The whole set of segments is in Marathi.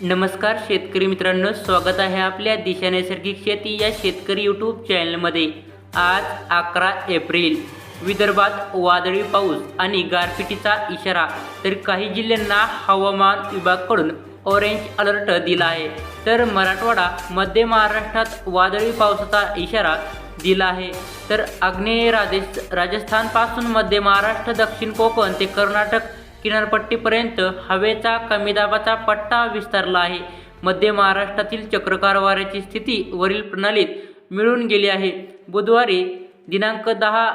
नमस्कार शेतकरी मित्रांनो स्वागत आहे आपल्या दिशा नैसर्गिक शेती या शेतकरी यूट्यूब चॅनलमध्ये आज अकरा एप्रिल विदर्भात वादळी पाऊस आणि गारपिटीचा इशारा तर काही जिल्ह्यांना हवामान विभागाकडून ऑरेंज अलर्ट दिला आहे. तर मराठवाडा मध्य महाराष्ट्रात वादळी पावसाचा इशारा दिला आहे. तर आग्नेय राजेश राजस्थानपासून मध्य महाराष्ट्र दक्षिण कोकण ते कर्नाटक किनारपट्टीपर्यंत हवेचा कमी दाबाचा पट्टा विस्तारला आहे. मध्य महाराष्ट्रातील चक्रकार वाऱ्याची स्थिती वरील प्रणालीत मिळून गेली आहे. बुधवारी दिनांक दहा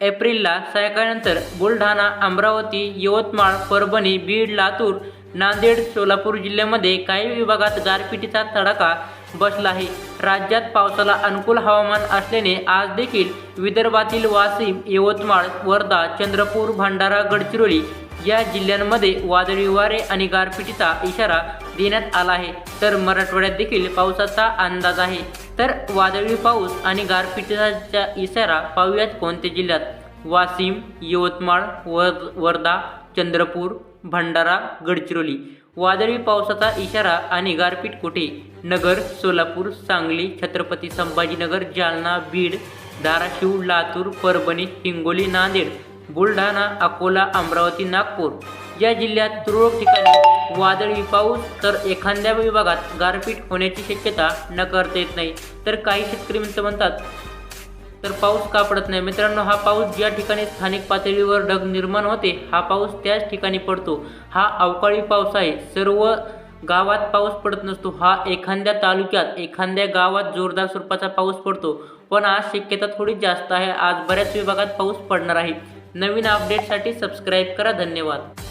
एप्रिलला सायंकाळनंतर बुलढाणा अमरावती यवतमाळ परभणी बीड लातूर नांदेड सोलापूर जिल्ह्यामध्ये काही विभागात गारपिटीचा तडाखा बसला आहे. राज्यात पावसाला अनुकूल हवामान असल्याने आज देखील विदर्भातील वाशिम यवतमाळ वर्धा चंद्रपूर भंडारा गडचिरोली या जिल्ह्यांमध्ये वादळी वारे आणि गारपिटीचा इशारा देण्यात आला आहे. तर मराठवाड्यात देखील पावसाचा अंदाज आहे. तर वादळी पाऊस आणि गारपिटीचा इशारा पाहूयात कोणत्या जिल्ह्यात? वाशिम यवतमाळ वर वर्धा चंद्रपूर भंडारा गडचिरोली. वादळी पावसाचा इशारा आणि गारपीट कुठे? नगर सोलापूर सांगली छत्रपती संभाजीनगर जालना बीड धाराशिव लातूर परभणी हिंगोली नांदेड. बुलढाणा अकोला अमरावती नागपूर या जिल्ह्यात तुरळक ठिकाणी वादळी पाऊस तर एखाद्या विभागात गारपीट होण्याची शक्यता नकारता येत नाही तर काही शेतकरी मित्र म्हणतात तर पाऊस का पडत नाही? मित्रांनो हा पाऊस ज्या ठिकाणी स्थानिक पातळीवर ढग निर्माण होते हा पाऊस त्याच ठिकाणी पडतो. हा अवकाळी पाऊस आहे. सर्व गावात पाऊस पडत नसतो. हा एखाद्या तालुक्यात एखाद्या गावात जोरदार स्वरूपाचा पाऊस पडतो. पण आज शक्यता थोडी जास्त आहे. आज बऱ्याच विभागात पाऊस पडणार आहे. नवीन अपडेटसाठी सबस्क्राईब करा. धन्यवाद.